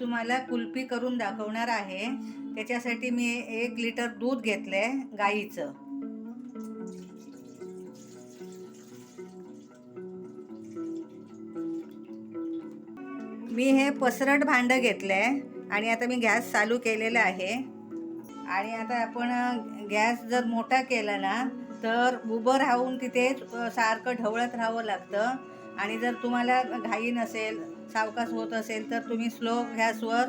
तुम्हाला कुल्फी करून दाखवणार आहे. त्याच्यासाठी मी एक लिटर दूध घेतलं आहे गाईचं. मी हे पसरट भांडं घेतलं आहे आणि आता मी गॅस चालू केलेला आहे. आणि आता आपण गॅस जर मोठा केला ना तर उभं राहून तिथे सारखं ढवळत राहावं लागतं. आणि जर तुम्हाला घाई नसेल सावकाश होत असेल तर तुम्ही स्लो गॅसवर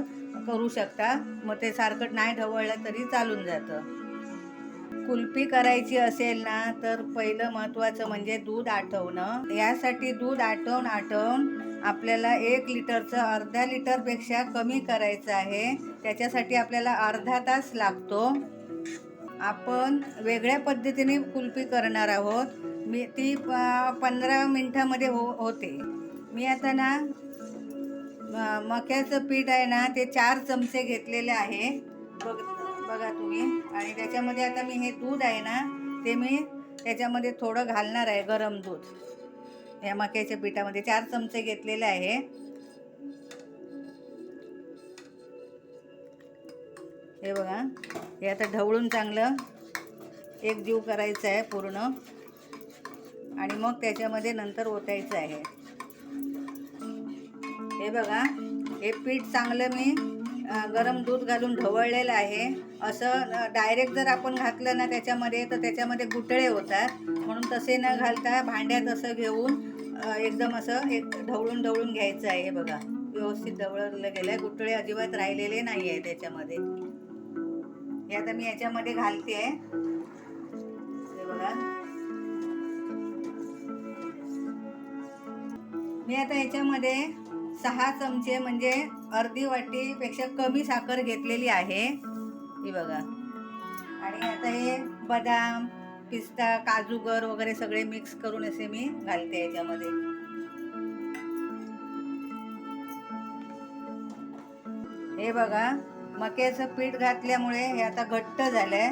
करू शकता. मग ते सारखं नाही ढवळलं तरी चालून जातं. कुल्फी करायची असेल ना तर पहिलं महत्त्वाचं म्हणजे दूध आठवणं. यासाठी दूध आठवून आठवून आपल्याला एक लिटरचं अर्ध्या लिटरपेक्षा कमी करायचं आहे. त्याच्यासाठी आपल्याला अर्धा तास लागतो. आपण वेगळ्या पद्धतीने कुल्फी करणार आहोत. मी ती प- पंधरा मिनटामध्ये हो होते. मी आता ना मक्याचं पीठ आहे ना ते चार चमचे घेतलेले आहे. बघ बघा तुम्ही. आणि त्याच्यामध्ये आता मी हे दूध आहे ना ते मी त्याच्यामध्ये थोडं घालणार आहे गरम दूध. या मक्याच्या पिठामध्ये चार चमचे घेतलेले आहे. हे बघा हे आता ढवळून चांगलं एक जीव करायचं आहे पूर्ण. आणि मग त्याच्यामध्ये नंतर ओतायचं आहे. हे बघा हे पीठ चांगलं मी गरम दूध घालून ढवळलेलं आहे. असं डायरेक्ट जर आपण घातलं ना त्याच्यामध्ये तर त्याच्यामध्ये गुटळे होतात. म्हणून तसे न घालता भांड्यात असं घेऊन एकदम असं एक ढवळून ढवळून घ्यायचं आहे हे बघा. व्यवस्थित ढवळलं गेलं आहे गुटळे अजिबात राहिलेले नाही आहे त्याच्यामध्ये. हे आता मी याच्यामध्ये घालते. आहे हे बघा. मी आता याच्यामध्ये सहा चमचे म्हणजे अर्धी वाटीपेक्षा कमी साखर घेतलेली आहे. ही बघा. आणि आता हे बदाम पिस्ता काजूगर वगैरे सगळे मिक्स करून असे मी घालते याच्यामध्ये. हे बघा. मक्याचं पीठ घातल्यामुळे हे आता घट्ट झालंय.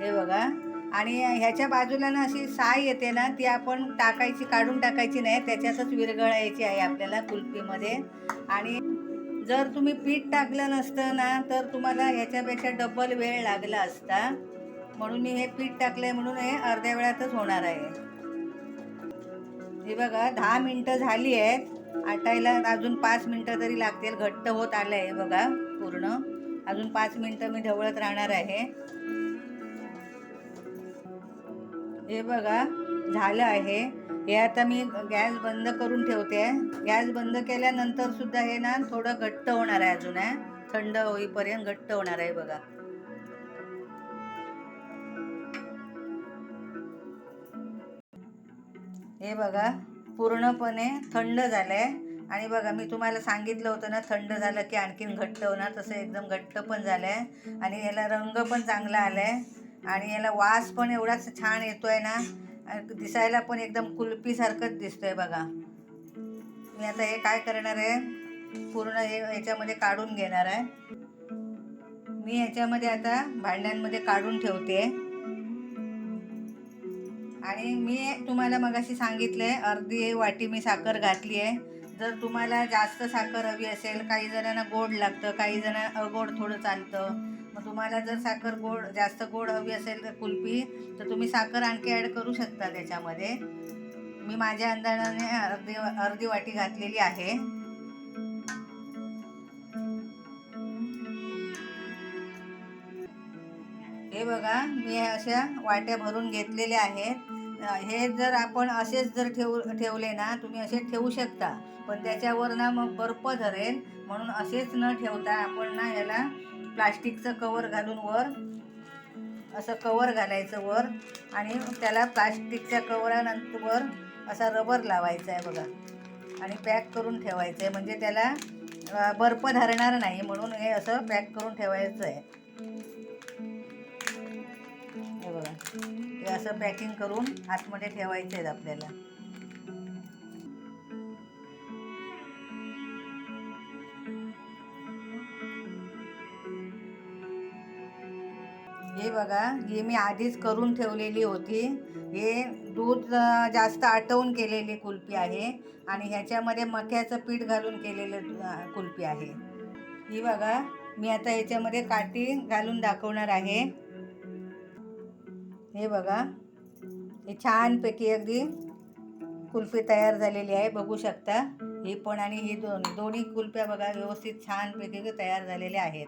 हे बघा. आणि ह्याच्या बाजूला ना अशी साय येते ना ती आपण टाकायची काढून टाकायची नाही त्याच्यातच विरघळायची आहे आपल्याला कुल्फीमध्ये. आणि जर तुम्ही पीठ टाकलं नसतं ना तर तुम्हाला ह्याच्यापेक्षा डबल वेळ लागला असता. म्हणून मी हे पीठ टाकलं आहे म्हणून हे अर्ध्या वेळातच होणार आहे. हे बघा दहा मिनटं झाली आहेत. आटायला अजून पाच मिनटं तरी लागतील. घट्ट होत आलं आहे बघा पूर्ण. अजून पाच मिनटं मी ढवळत राहणार आहे. हे बघा झालं आहे. हे आता मी गॅस बंद करून ठेवते. गॅस बंद केल्यानंतर सुद्धा हे ना थोडं घट्ट होणार आहे अजून आहे थंड होईपर्यंत घट्ट होणार आहे बघा. हे बघा पूर्णपणे थंड झालंय. आणि बघा मी तुम्हाला सांगितलं होतं ना थंड झालं की आणखीन घट्ट होणार तसं एकदम घट्ट पण झालंय. आणि याला रंग पण चांगला आलाय. आणि याला वास पण एवढाच छान येतो आहे ना दिसायला पण एकदम कुल्फीसारखंच दिसतोय बघा. मी आता हे काय करणार आहे पूर्ण हे याच्यामध्ये काढून घेणार आहे. मी याच्यामध्ये आता भांड्यांमध्ये काढून ठेवते. आणि मी तुम्हाला मगाशी आहे अर्धी वाटी मी साखर घातली आहे. जर तुम्हाला जास्त साखर हवी असेल काही जणांना गोड लागतं काही जण अगोड थोडं चालतं मग तुम्हाला जर साखर गोड जास्त गोड हवी असेल तर कुल्फी तर तुम्ही साखर आणखी ॲड करू शकता त्याच्यामध्ये. मी माझ्या अंदाजाने अर्धी अर्धी वाटी घातलेली आहे. हे बघा मी अशा वाट्या भरून घेतलेल्या आहेत. हे जर आपण असेच जर ठेव ठेवले ना तुम्ही असे ठेवू शकता. पण त्याच्यावर ना मग बर्फ धरेल म्हणून असेच न ठेवता आपण ना याला प्लास्टिकचं कवर घालून वर असं कवर घालायचं वर आणि त्याला प्लास्टिकच्या कवरानंतर वर असा रबर लावायचा आहे बघा. आणि पॅक करून ठेवायचं आहे. म्हणजे त्याला बर्फ धरणार नाही. म्हणून हे असं पॅक करून ठेवायचं आहे. हे बघा. हे असं पॅकिंग करून आतमध्ये ठेवायचे आहेत आपल्याला. हे बघा ही मी आधीच करून ठेवलेली होती. हे दूध जास्त आटवून केलेली कुल्फी आहे आणि ह्याच्यामध्ये मक्याचं पीठ घालून केलेलं कुल्फी आहे. ही बघा मी आता याच्यामध्ये काठी घालून दाखवणार आहे. हे बघा. हे छानपैकी अगदी कुल्फी तयार झालेली आहे बघू शकता. ही पण आणि ही दोन दोन्ही कुल्फ्या बघा व्यवस्थित छानपैकी तयार झालेल्या आहेत.